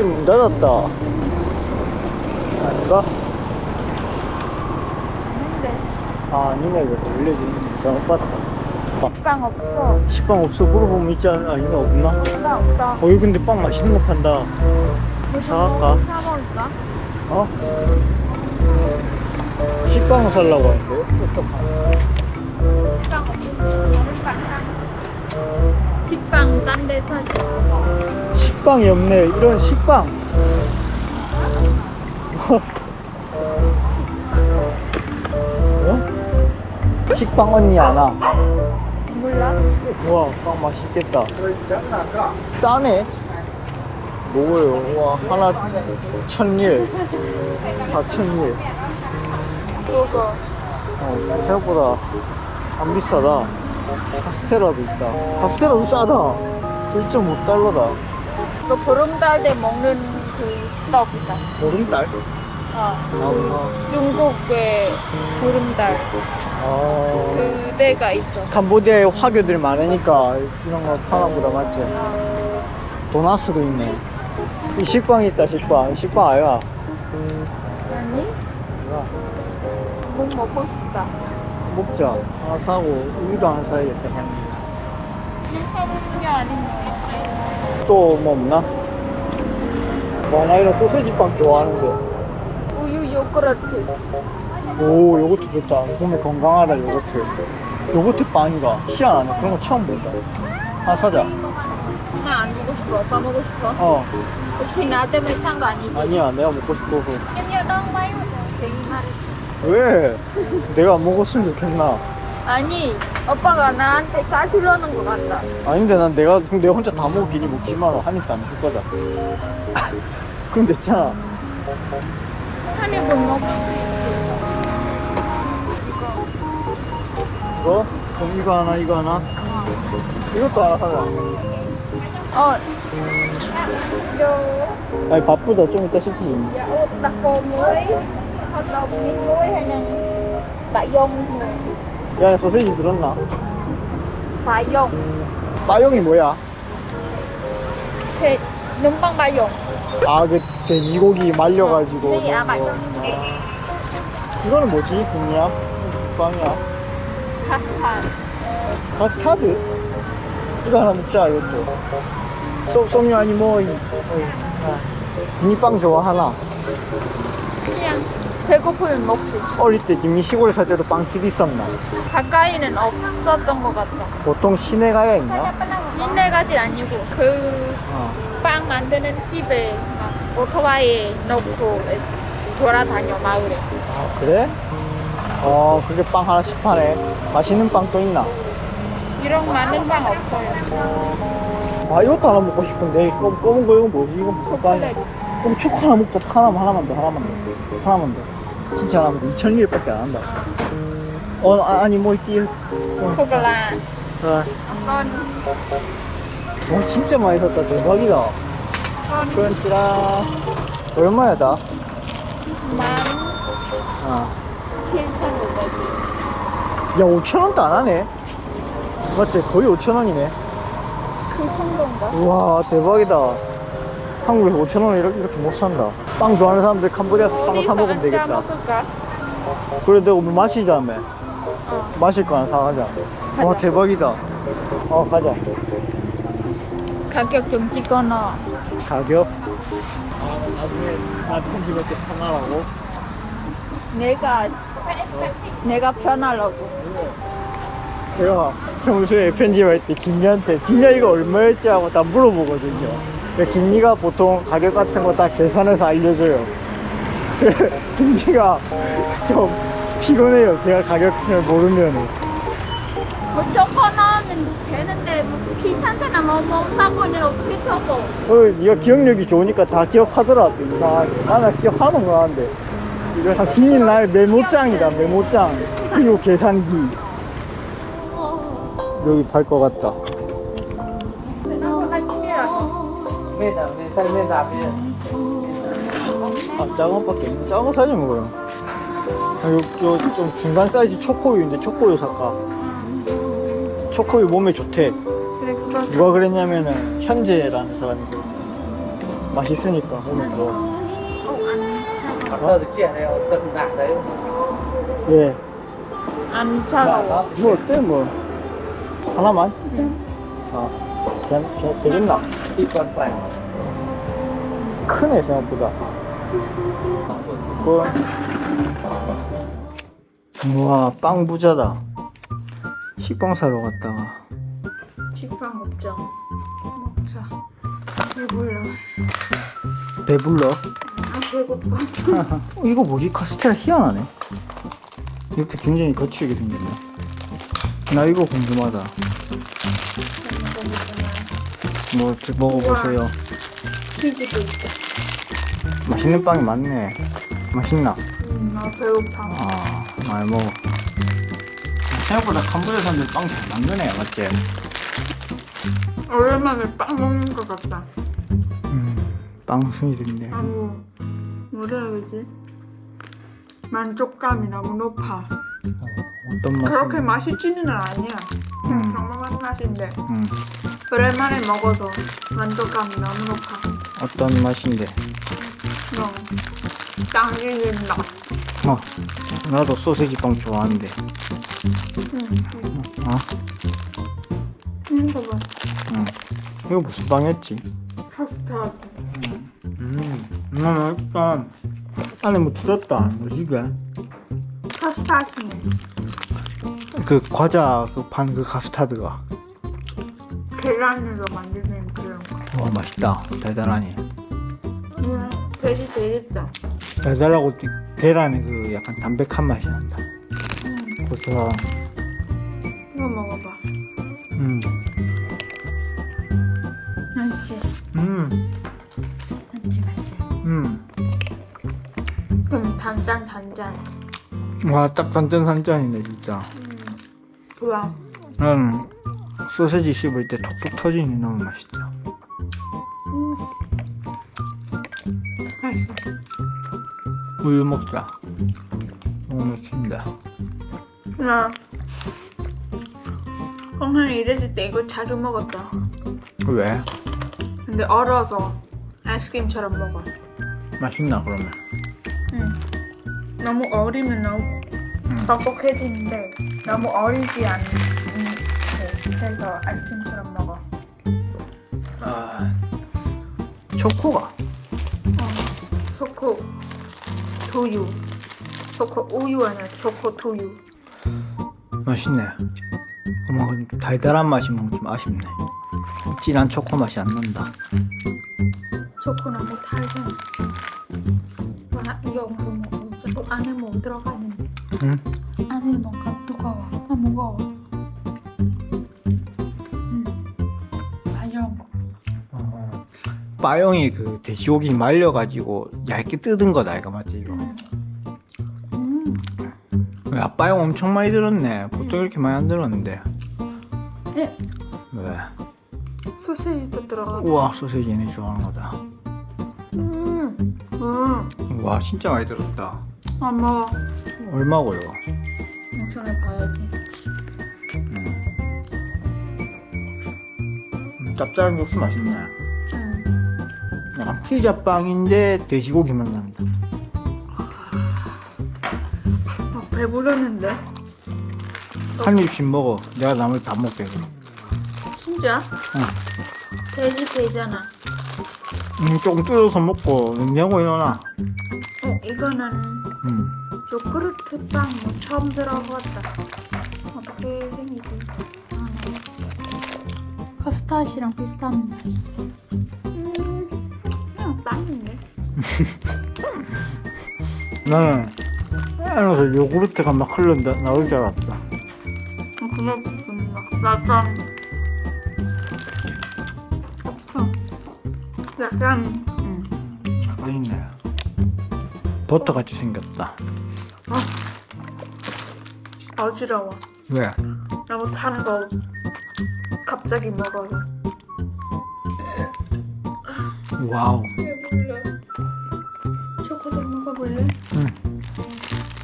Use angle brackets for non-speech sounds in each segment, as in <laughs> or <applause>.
맛집 문 닫았다. 아닌가? 있는데 아, 아니네. 이거 올려주는 잘못 봤다. 식빵 없어 식빵 없어? 물어보면 있지 않, 아닌가? 없나? 식빵 없다 어이, 근데 빵 맛있는 거 판다. 사갈까? 사 먹을까? 어? 식빵 살라고 하는데? 어떡하나? 식빵 없어 식빵 사 식빵 딴 데 사줘 식빵이 없네. 이런 식빵. 어? 식빵 언니 하나. 몰라? 우와, 빵 맛있겠다. 싸네. 뭐예요? 와, 하나 천일, 사천일. 어, 생각보다 안 비싸다. 카스테라도 있다. 카스테라도 싸다. 1.5달러다. 그 보름달 때 먹는 그 떡이다 보름달? 어 아, 중국의 보름달 아. 그대가 있어 캄보디아에 화교들 많으니까 이런 거 파나 보다 맞지? 도나스도 있네. 이 식빵 있다, 식빵. 식빵 아야. 아니? 뭐 먹고 싶다 먹자. 하나 사고, 우유도 하나 사야겠어. 사먹는 게 아니면 또뭐 없나? 와, 나 이런 소세지 빵 좋아하는데. 우유 요구르트 오, 요거트 좋다. 몸에 건강하다, 요거트. 요거트 빵이가 희한하네. 그런 거 처음 본다. 하나 사자. 나안 먹고 싶어 오빠 먹고 싶어? 어, 혹시 나 때문에 산 거 아니지? 아니야. 내가 먹고 싶어서. nhớ đông mấy 생이말 왜? 내가 안 먹었으면 좋겠나? 아니 오빠가 나한테 싸주려는 것 같다. 아닌데 난 내가 그럼 내가 혼자 다 먹기니 먹지 마라 한 입도 안줄 거다. <laughs> 그럼 됐잖아. 한 입은 먹을 수 있지. 이거? 이거? 그럼 이거 하나 이거 하나? 이것도 하나 사자. 어. vô 아니 바쁘다. 좀 이따 시키지. dạ ô đặt hot dog với muối hay là bạ dông 야 소세지 들었나? bạ dông 빠용이 뭐야? thì đúng bằng bạ dông 아 그 돼지고기 말려가지고 à, 그런 bạ 거. dông 이거는 뭐지? 국이야? 빵이야? custard 카스타드? 이거 하나 먹자 이것도 소, 쏨유 아니 뭐 이- 어이, 아. 좋아하나? 배고프면 먹지 어릴 때 김이 시골에 살 때도 빵집 있었나? 가까이는 없었던 것 같아 보통 시내 가야 있나? 시내 가진 아니고 그 어. 빵 만드는 집에 막 오토바이에 넣고 돌아다녀 마을에 아 그래? 어 그게 빵 하나씩 파네 맛있는 빵또 있나? 이런 많은 빵 없어요 아 이것도 하나 먹고 싶은데 검, 검은 거 이건 뭐지? 이건 무슨 빵이야? 초콜릿 그럼 초코 하나 먹자 하나만 하나만 더 하나만 더 하나만 더 진짜 하나만 더 2,000리밖에 안 한다 어 아, 아니 뭐? 어, 소글라 어, con 어, 진짜 많이 샀다 대박이다 그런지라 얼마야 다? bán 어. 7,500원 야 5,000원도 안 하네 맞지? 거의 5,000원이네 그 정도인가? 우와 대박이다 한국에서 5천원을 이렇게, 이렇게 못 산다. 빵 좋아하는 사람들 캄보디아에서 빵 사 먹으면 되겠다. 먹을까? 그래 내가 뭐 마시자며 어. 마실 거 하나 사가자. 와 가자. 대박이다. 어 가자. 가격 좀 찍어놔. 가격? 아 나중에 나 편집할 때 편하라고 내가 내가 편하려고. 제가 평소에 편집할 때 김미한테 김미야 이거 얼마였지? 하고 다 물어보거든요 김미가 보통 가격 같은 거 다 계산해서 알려줘요. <laughs> 김미가 좀 피곤해요. 제가 가격을 모르면 뭐 적어놓으면 되는데 뭐 귀찮잖아 뭐뭐 사고는 어떻게 적어 어, 네가 기억력이 좋으니까 다 기억하더라 또 이상하게. 나는 기억하는 거 하는데. 이거 다 김민 나의 메모장이다 메모장. 그리고 계산기. 여기 팔 것 같다 아 작은 것밖에 없네 작은 거 사지 먹어요 아, 요, 요, 좀 중간 사이즈 초코우유인데 초코우유 살까 초코우유 몸에 좋대 그래 그거 누가 그랬냐면은 현재라는 사람이 그랬대 맛있으니까 오늘도 어, 안 차가워. Hoặc sơ được chuyện này, tận nặng đấy. 예. 안 차가워. nó, 뭐 어때 뭐 하나만? 아 괜, 괜, 되겠나? Đi còn phải. 크네 생각보다 그... 우와 빵 부자다 식빵 사러 갔다가 식빵 없죠. 먹자. 배불러. 배불러 아 배고파. <laughs> 어, 이거 뭐지? 카스테라 희한하네 이렇게 굉장히 거칠게 생겼네 나 이거 궁금하다 뭐 드- 먹어보세요 치즈도 있다. 맛있는 빵이 많네 맛있나? 음, 나 배고파. 아 많이 먹어 생각보다 캄보디아 사람들 빵잘 만드네 맞지? 오랜만에 빵 먹는 것 같다. 음빵 스릴인데 아무 뭐라 해야 되지? 만족감이 너무 높아. 어떤 맛이 그렇게 맛있지는 아니야. 그냥 음. 평범한 맛인데 음, 오랜만에 먹어서 만족감이 너무 높아. 어떤 맛인데 너무 당기는다. 어 나도 소세지 빵 좋아하는데 응. 어? 이거 봐. 응. 이거 무슨 빵이었지? 카스타드. 음, 음 맛있다 안에 뭐 들었다 뭐지 이게? 카스타드네. 그 과자 그 반 그 카스타드가 계란으로 만드는 그런 거. 와 맛있다 달달하니 음, 되게 되겠다. 달달하고 계란에 그 약간 담백한 맛이 난다 음, 고소한 이거 먹어봐. 음, 맛있지? 음, 맞지 맞지. 음. 그럼 단짠 단짠. 와딱 단짠 단짠이네 진짜 음, 좋아. 난 소세지 씹을 때 톡톡 터지니 너무 맛있다 음. 맛있어. 우유 먹자 너무 맛있다 나 공항에 일했을 때 이거 자주 먹었다. 왜? 근데 얼어서 아이스크림처럼 먹어. 맛있나 그러면? 응. 너무 어리면 너무 음. 뻑뻑해지는데 너무 어리지 않은 그래서 아이스크림처럼 먹어. 아 초코가 어. 초코 두유. 초코 우유 아니야 초코 두유. 맛있네 어머 좀 달달한 맛이 뭔가 좀 아쉽네 진한 초코 맛이 안 난다 초코 너무 달잖아. 와 이거 너무 어, 안에 뭐 들어가 있는데 응? 안에 뭔가 무거워. 아 무거워. 음. 아영. 어, 빠용이 그 돼지고기 말려가지고 얇게 뜯은 거다 이거 맞지 이거 음. 야 빠용 엄청 많이 들었네 보통 이렇게 많이 안 들었는데 네. 왜? 소세지도 들어가. 우와 소세지 얘네 좋아하는 거다 음. 음. 와 진짜 많이 들었다 안 먹어. 얼마고 이거? 영상에 봐야지. 음, 짭짤한 육수 맛있네 음. 약간 피자빵인데 돼지고기만 납니다 아, 배부르는데? 한 입씩 먹어 내가 나머지 다 먹게 그럼 진짜? 응. 돼지 배잖아. 음, 조금 뜯어서 먹고 냉장고에 넣어놔 어, 이거는 음. 요구르트 빵 뭐 처음 들어봤다. 어떻게 생기지? 아, 네. 카스타시랑 비슷한 맛. 음, 그냥 빵인데. <laughs> 나는 안에서 요구르트가 막 흘러 나올 줄 알았다 어, 그렇습니다. 약간 어, 약간 음. 약간 있네 버터 같이 생겼다 어지러워. 왜? 너무 탄 거 갑자기 먹어서. 와우 배불러. 초코도 먹어볼래?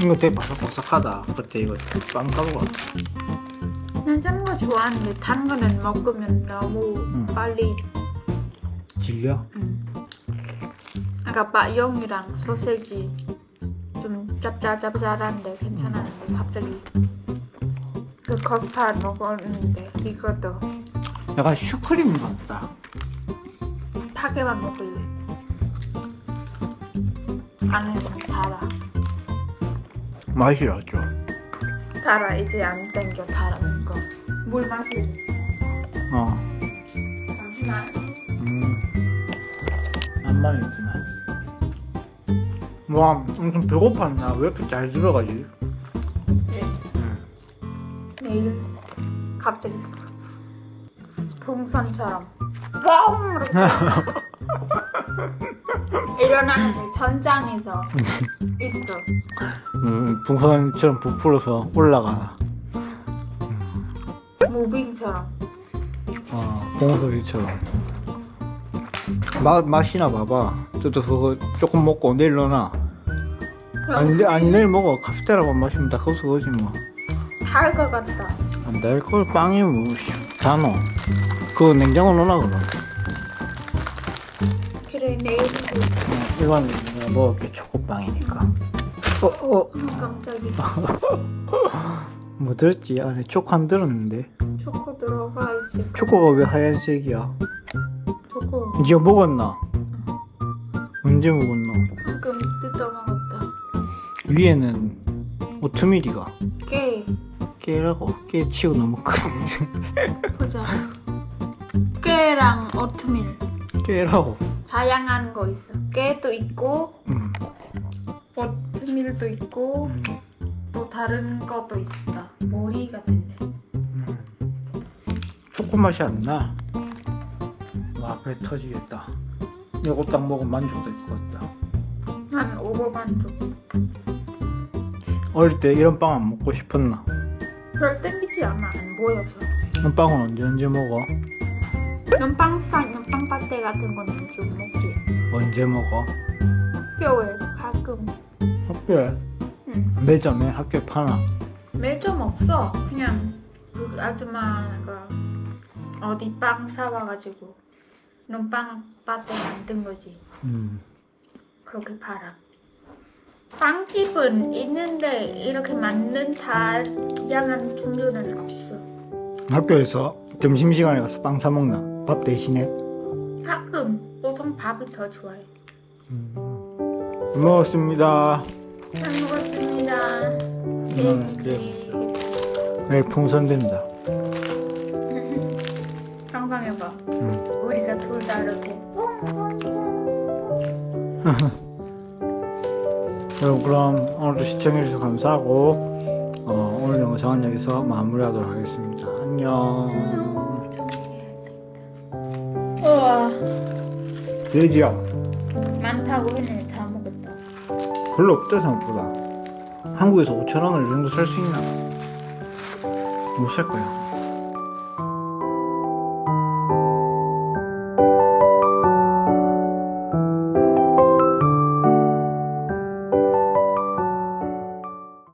이거 되게 바삭바삭하다 그때 이거 빵 가루가 난짠 거 좋아하는데 탄 거는 먹으면 너무 음. 빨리 질려? 음. 아까 마용이랑 소세지 좀 짭짤짭짤한데 괜찮았는데 갑자기 그 커스타드 먹었는데 이것도 약간 슈크림 같다. 타게만 먹을래. 안에 달아. 맛이 나죠. 달아 이제 안 땡겨 달아는 거. 물 마실래? 어. 잠시만. 음. 안 말이지만. 와, 엄청 배고팠나? 왜 이렇게 잘 들어가지? 네. 내일 갑자기 풍선처럼 뻥 이렇게 <laughs> <laughs> 일어나는 게 전장에서 <laughs> 있어. 음, 풍선처럼 부풀어서 올라가. 무빙처럼. 어, 봉소리처럼. 맛, 맛이나 봐봐. 또또 그거 조금 먹고 내일 넣어놔. 아니, 내- 아니 내일 먹어. 카스테라만 마시면 다 거기서 거지 뭐. 달 것 같다. 안달걸 빵이 뭐, 씨, 다 넣어. 그거 냉장고 넣어놔, 그럼. 그래 내일 어, 이건 내가 먹을게, 초코빵이니까. 어, 어, 깜짝이 <laughs> 뭐 들었지? 안에 초코 안 들었는데. 초코 들어가 이제 초코가 왜 하얀색이야? 초코 이거 먹었나? 언제 먹었나? 위에는 오트밀이가. 깨 깨라고. 깨 치고 너무 큰. 보자. 깨랑 오트밀 깨라고. 다양한 거 있어. 깨도 있고 음. 오트밀도 있고 음. 또 다른 것도 있다. 머리 같은데. 음. 초코 맛이 안 나. 와, 배 터지겠다. 이거 딱 먹으면 만족될 것 같다. 한 5번 만족. 어릴 때 이런 빵 안 먹고 싶었나? 별 땡기지 않아. 안 보여서. 이런 빵은 언제 언제 먹어? 연빵상, 연빵파테 같은 거는 좀 먹지. 언제 먹어? 학교에 가끔. 학교에 응. 매점에 학교에 파나? 매점 없어. 그냥 그 아줌마가 어디 빵 사와가지고 파테 만든 거지. 음. 그렇게 팔아. 빵집은 있는데 이렇게 만든 다양한 종류는 없어. 학교에서 점심시간에 가서 빵 사 먹나? 밥 대신에? 가끔 보통 밥이 더 좋아해. 음. 먹었습니다. 잘 먹었습니다. 음. 네, 풍선 된다. <laughs> 상상해봐. 음. 우리가 둘 다 이렇게 뽕뽕뽕. <laughs> 여러분 그럼 오늘도 시청해주셔서 감사하고 어, 오늘 영상은 여기서 마무리하도록 하겠습니다. 안녕. 우와 돼지야. 많다고 했는데 다 먹었다. 별로 없다 생각보다. 한국에서 5천 원을 이 정도 살 수 있나? 못 살 거야.